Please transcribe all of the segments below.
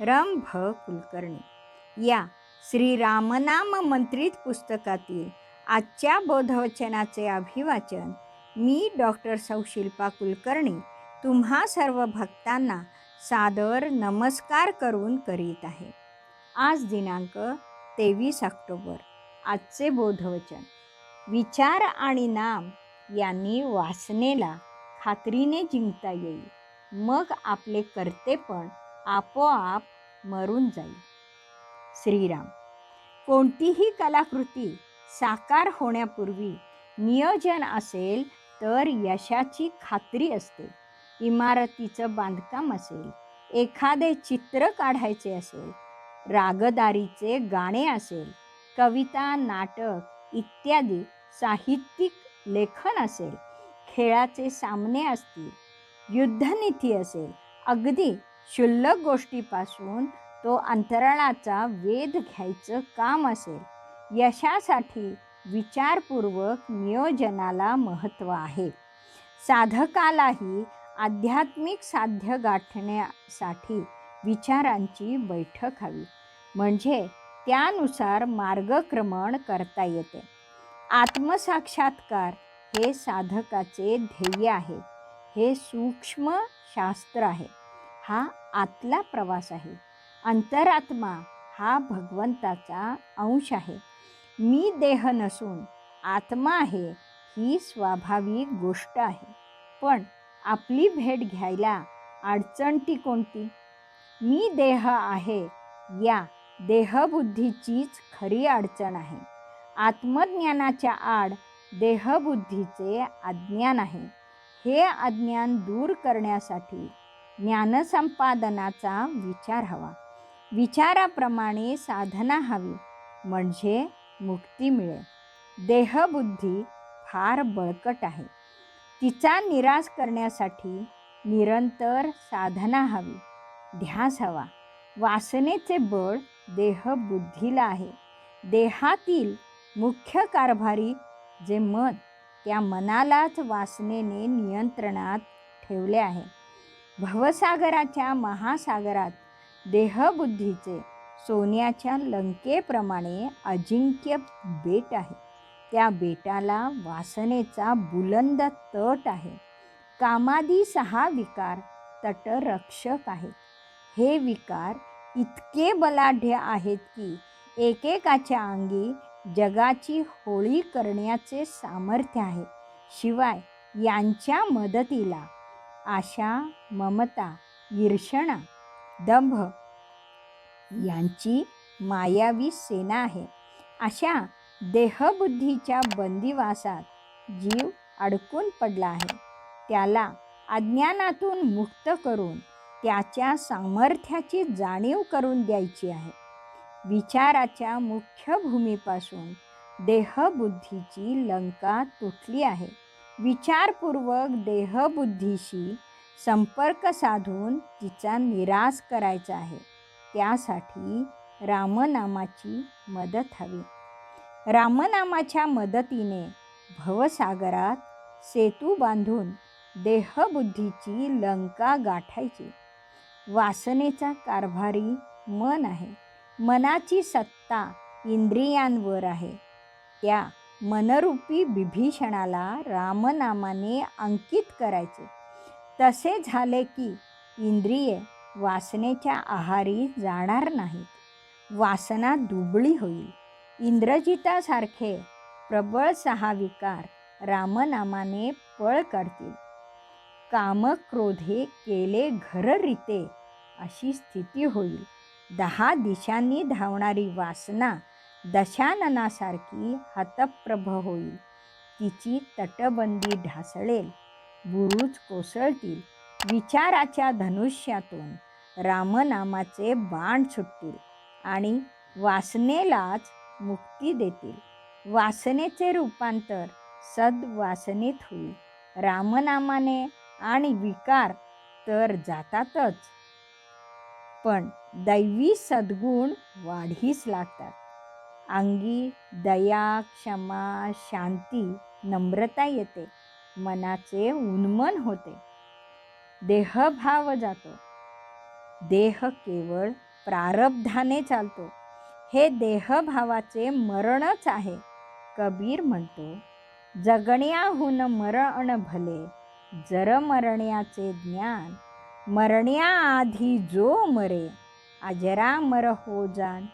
रम भ कुलकर्णी. या श्रीरामनाम मंत्रित पुस्तकातील आजच्या बोधवचनाचे अभिवाचन मी डॉक्टर सौ शिल्पा कुलकर्णी तुम्हा सर्व भक्तांना सादर नमस्कार करून करीत आहे. आज दिनांक तेवीस ऑक्टोबर आजचे बोधवचन. विचार आणि नाम यांनी वासनेला खात्रीने जिंकता येईल. मग आपले कर्तेपण आपोआप मरून जाईल. श्रीराम कोणतीही कलाकृती साकार होण्यापूर्वी नियोजन असेल तर यशाची खात्री असते. इमारतीचं बांधकाम असेल एखादे चित्र काढायचे असेल रागदारीचे गाणे असेल कविता नाटक इत्यादी साहित्यिक लेखन असेल खेळाचे सामने असतील युद्धनीती असेल अगदी क्षुल्लक गोष्टीपासून तो अंतराळाचा वेध घ्यायचं काम असेल. यशासाठी विचारपूर्वक नियोजनाला महत्त्व आहे. साधकालाही आध्यात्मिक साध्य गाठण्यासाठी विचारांची बैठक हवी. म्हणजे त्यानुसार मार्गक्रमण करता येते. आत्मसाक्षात्कार हे साधकाचे ध्येय आहे. हे सूक्ष्म शास्त्र आहे. हा आतला प्रवास आहे. अंतरात्मा हा भगवंताचा अंश आहे. मी देह नसून आत्मा आहे ही स्वाभाविक गोष्ट आहे. पण आपली भेट घ्यायला अडचण ती कोणती? मी देह आहे या देहबुद्धीचीच खरी अडचण आहे. आत्मज्ञानाच्या आड देहबुद्धीचे अज्ञान आहे. हे अज्ञान दूर करण्यासाठी ज्ञानसंपादनाचा विचार हवा. विचाराप्रमाणे साधना हवी म्हणजे मुक्ती मिळेल. देहबुद्धी फार बळकट आहे. तिचा निराश करण्यासाठी निरंतर साधना हवी. ध्यास हवा. वासनेचे बळ देहबुद्धीला आहे. देहातील मुख्य कारभारी जे मन त्या मनालाच वासनेने नियंत्रणात ठेवले आहे. भवसागराच्या महासागरात देहबुद्धीचे सोन्याच्या लंकेप्रमाणे अजिंक्य बेट आहे. त्या बेटाला वासनेचा बुलंद तट आहे. कामादी सहा विकार तटरक्षक आहेत. हे विकार इतके बलाढ्य आहेत की एकेकाच्या अंगी जगाची होळी करण्याचे सामर्थ्य आहे. शिवाय यांच्या मदतीला आशा ममता ईर्षणा दंभ यांची मायावी सेना आहे. अशा देहबुद्धीच्या बंदिवासात जीव अडकून पडला आहे. त्याला अज्ञानातून मुक्त करून त्याच्या सामर्थ्याची जाणीव करून द्यायची आहे. विचाराच्या मुख्य भूमीपासून देहबुद्धीची लंका तुटली आहे. विचारपूर्वक देहबुद्धीशी संपर्क साधून तिचा निराश करायचा आहे. त्यासाठी रामनामाची मदत हवी. रामनामाच्या मदतीने भवसागरात सेतू बांधून देहबुद्धीची लंका गाठायची. वासनेचा कारभारी मन आहे. मनाची सत्ता इंद्रियांवर आहे. त्या मनरूपी बिभीषणाला रामनामाने अंकित करायचे. तसे झाले की इंद्रिये वासनेच्या आहारी जाणार नाहीत. वासना दुबळी होईल. इंद्रजितासारखे प्रबळ सहा विकार रामनामाने पळ काढतील कामक्रोधे केले घररिते अशी स्थिती होईल. दहा दिशांनी धावणारी वासना दशाननासारखी हतप्रभ होईल. तिची तटबंदी ढासळेल. बुरुज कोसळतील. विचाराच्या धनुष्यातून रामनामाचे बाण सुटतील आणि वासनेलाच मुक्ती देतील. वासनेचे रूपांतर सद्वासनेत होईल. रामनामाने आणि विकार तर जातातच. पण दैवी सद्गुण वाढीस लागतात. अंगी दया क्षमा शांती नम्रता येते. मनाचे उन्मन होते. देहभाव जातो. देह केवळ प्रारब्धाने चालतो. हे देहभावाचे मरणच आहे. कबीर म्हणतो जगण्याहून मरण भले जर मरण्याचे ज्ञान मरण्याआधी जो मरे अजरामर हो जाण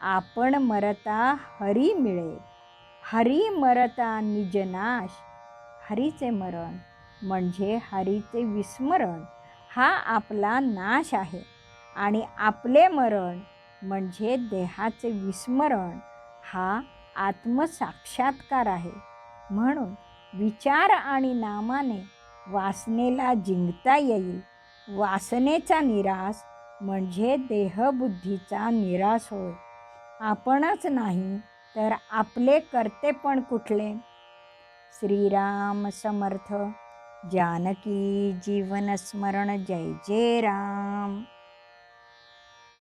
आपण मरता हरी मिळे. हरी मरता निजनाश हरीचे मरण म्हणजे हरीचे विस्मरण. हा आपला नाश आहे. आणि आपले मरण म्हणजे देहाचे विस्मरण. हा आत्मसाक्षात्कार आहे. म्हणून विचार आणि नामाने वासनेला जिंकता येईल. वासनेचा निराश म्हणजे देहबुद्धीचा निराश होय. आपणच नाही तर आपले करते पण कुठले? श्रीराम समर्थ जानकी जीवन स्मरण जय जय राम.